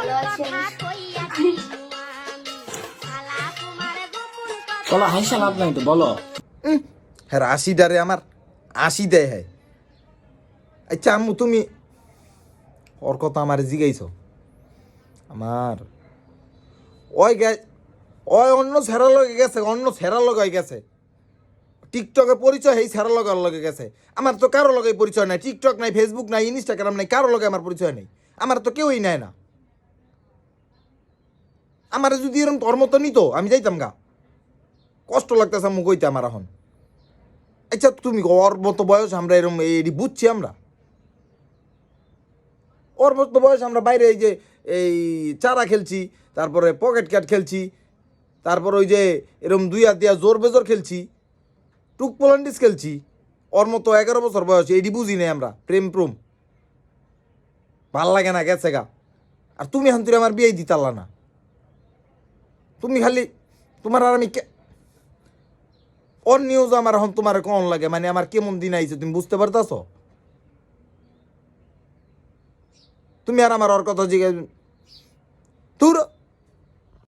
ভালো আছি বলো হাইসা লাভ নাই তো, বলো। হ্যাঁ আশিটারে আমার আশি দেয় হ্যাঁ আচ্ছা আম্মু, তুমি ওর কথা আমার জিগাইছ আমার ওই গে ওই অন্য ছেড়া লগে গেছে, অন্য ছেড়া লগে গেছে। টিকটকে পরিচয় এই ছেড়া লগে লগে গেছে। আমার তো কারও লগে পরিচয় নাই, টিকটক নাই ফেসবুক নাই ইনস্টাগ্রাম নাই কারও লগে আমার পরিচয় নেই। আমার তো কেউই নেয় না। আমার যদি এরকম তোর মতো নিত, আমি যাইতাম গা। কষ্ট লাগতেছে আমি কইতে আমার এখন। আচ্ছা তুমি ওর মতো বয়স আমরা এরকম এটি বুঝছি আমরা। ওর মতো বয়স আমরা বাইরে এই যে, এই চারা খেলছি, তারপরে পকেট ক্যাট খেলছি, তারপর ওই যে এরকম দুই হাত দিয়া জোর বেজোর খেলছি, টুক পোলান্ডিস খেলছি। ওর মতো এগারো বছর বয়স এটি বুঝি নাই আমরা, প্রেম প্রেম। ভালো লাগে না গেছে গা। আর তুমি হান্তুরে আমার বিয়ে দিতাল্লা না। তুমি খালি তোমার আর আমি অন নিউজ আমার এখন তোমার কন লাগে মানে আমার কেমন দিন আইছে, তুমি বুঝতে পারতাছ? তুমি আর আমার ওর কথা জিজ্ঞেস তোর